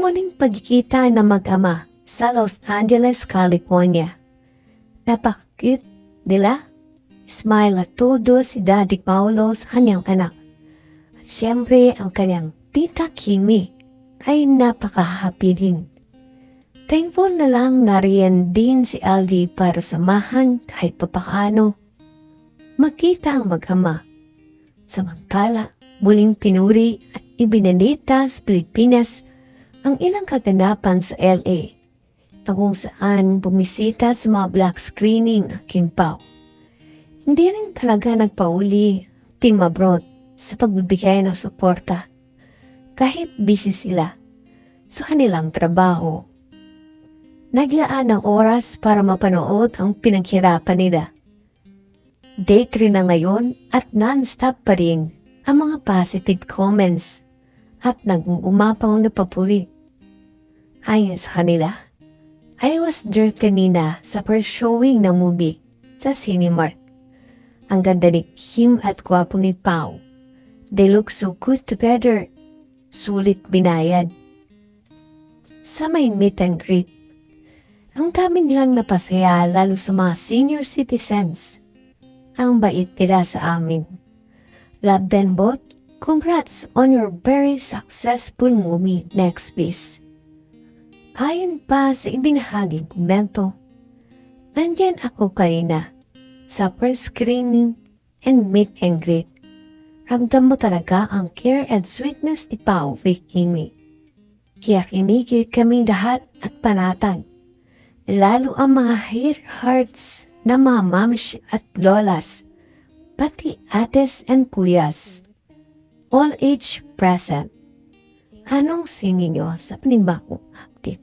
muling pagkikita ng mag-ama sa Los Angeles, California. Napaka-cute nila. Smile at todo si Daddy Paulo sa kanyang anak. At syempre, ang kanyang tita Kimi ay napaka-happy din. Thankful na lang nariyan din si Aldi para samahan kahit papakaano. Magkita ang mag-ama. Samantala, muling pinuri at ibinalita sa Pilipinas ang ilang kaganapan sa LA na kung saan bumisita sa mga black screening ng King Pao. Hindi rin talaga nagpauli Team Abroad sa pagbibigay ng suporta kahit busy sila sa kanilang trabaho. Naglaan ng oras para mapanood ang pinaghirapan nila. Day 3 na ngayon at non-stop pa rin ang mga positive comments at nag-uumapaw na. Ayon sa kanila, I was there kanina sa first showing ng movie sa Cinemark. Ang ganda ni Kim at gwapo ni Pau. They look so good together. Sulit binayad. Sa may meet and greet, ang dami nilang napasaya lalo sa mga senior citizens. Ang bait nila sa amin. Love them both. Congrats on your very successful movie next piece. Ayon pa sa ibinahaging komento, nandyan ako kanina sa first screening and meet and greet. Ramdam mo talaga ang care and sweetness ni Pao Kimi. Kaya kinigil kami lahat at panatag. Lalo ang mga hair hearts na mga mamish at lolas, pati ates and kuyas. All age present. Anong singin nyo sa panibagong Tiết